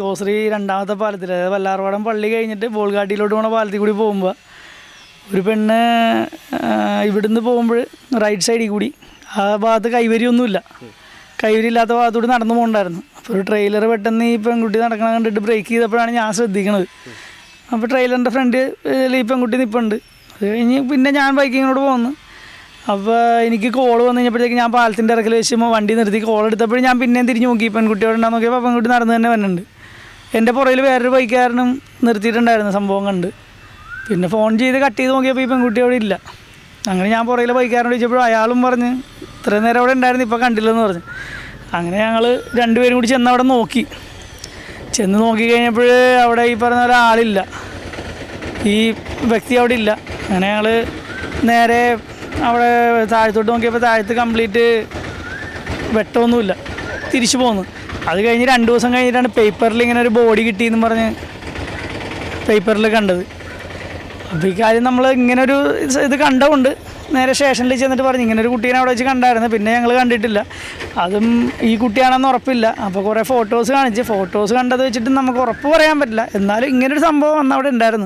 ഗോശ്രീ രണ്ടാമത്തെ പാലത്തിൽ അതായത് വല്ലാറവാടം പള്ളി കഴിഞ്ഞിട്ട് ബോൾഗാട്ടിയിലോട്ട് പോണ പാലത്തിൽ കൂടി പോകുമ്പോൾ ഒരു പെണ്ണ് ഇവിടുന്ന് പോകുമ്പോൾ റൈറ്റ് സൈഡിൽ കൂടി ആ ഭാഗത്ത് കൈവരിയൊന്നുമില്ല. കൈവരി ഇല്ലാത്ത ഭാഗത്തൂടി നടന്നു പോകണ്ടായിരുന്നു. അപ്പോൾ ഒരു ട്രെയിലർ പെട്ടെന്ന് ഈ പെൺകുട്ടി നടക്കണ കണ്ടിട്ട് ബ്രേക്ക് ചെയ്തപ്പോഴാണ് ഞാൻ ശ്രദ്ധിക്കണത്. അപ്പോൾ ട്രെയിലറിന്റെ ഫ്രണ്ട് ഈ പെൺകുട്ടി നിൽപ്പുണ്ട് അത് കഴിഞ്ഞ് പിന്നെ ഞാൻ ബൈക്കിങ്ങിനോട് പോകുന്നു അപ്പോൾ എനിക്ക് കോൾ വന്നു കഴിഞ്ഞപ്പോഴത്തേക്ക് ഞാൻ പാലത്തിന്റെ ഇറക്കിൽ വെച്ച് വണ്ടി നിർത്തി കോൾ എടുത്തപ്പോഴും ഞാൻ പിന്നെയും തിരിഞ്ഞ് നോക്കി. പെൺകുട്ടിയോട് ഉണ്ടാകുന്ന നോക്കിയപ്പോൾ പെൺകുട്ടി നടന്നു തന്നെ വരുന്നുണ്ട്. എന്റെ പുറയിൽ വേറൊരു ബൈക്കുകാരനും നിർത്തിയിട്ടുണ്ടായിരുന്നു സംഭവം കണ്ട്. പിന്നെ ഫോൺ ചെയ്ത് കട്ട് ചെയ്ത് നോക്കിയപ്പോൾ ഈ പെൺകുട്ടി അവിടെ ഇല്ല. അങ്ങനെ ഞാൻ പുറയിലെ ബൈക്കുകാരനോട് ചോദിച്ചപ്പോൾ അയാളും പറഞ്ഞ് ഇത്രയും നേരം അവിടെ ഉണ്ടായിരുന്നു ഇപ്പോൾ കണ്ടില്ലെന്ന് പറഞ്ഞു. അങ്ങനെ ഞങ്ങൾ രണ്ടുപേരും കൂടി ചെന്ന് അവിടെ നോക്കി. ചെന്ന് നോക്കി കഴിഞ്ഞപ്പോൾ അവിടെ ഈ പറഞ്ഞ ഒരാളില്ല. ഈ വ്യക്തി അവിടെ ഇല്ല. അങ്ങനെ ഞങ്ങൾ നേരെ അവിടെ താഴത്തോട്ട് നോക്കിയപ്പോൾ താഴത്ത് കംപ്ലീറ്റ് വെട്ടമൊന്നുമില്ല. തിരിച്ചു പോന്നു. അത് കഴിഞ്ഞ് രണ്ട് ദിവസം കഴിഞ്ഞിട്ടാണ് പേപ്പറിൽ ഇങ്ങനെ ഒരു ബോഡി കിട്ടിയെന്ന് പറഞ്ഞ് പേപ്പറിൽ കണ്ടത്. അപ്പോൾ ഈ കാര്യം നമ്മൾ ഇങ്ങനൊരു ഇത് കണ്ടതുകൊണ്ട് നേരെ സ്റ്റേഷനിൽ ചെന്നിട്ട് പറഞ്ഞു. ഇങ്ങനെ ഒരു കുട്ടീനെ അവിടെ വെച്ച് കണ്ടായിരുന്നു. പിന്നെ ഞങ്ങൾ കണ്ടിട്ടില്ല. അതും ഈ കുട്ടിയാണെന്ന് ഉറപ്പില്ല. അപ്പോൾ കുറേ ഫോട്ടോസ് കാണിച്ച്. ഫോട്ടോസ് കണ്ടത് വെച്ചിട്ട് നമുക്ക് ഉറപ്പ് പറയാൻ പറ്റില്ല. എന്നാലും ഇങ്ങനൊരു സംഭവം അന്ന് അവിടെ ഉണ്ടായിരുന്നു.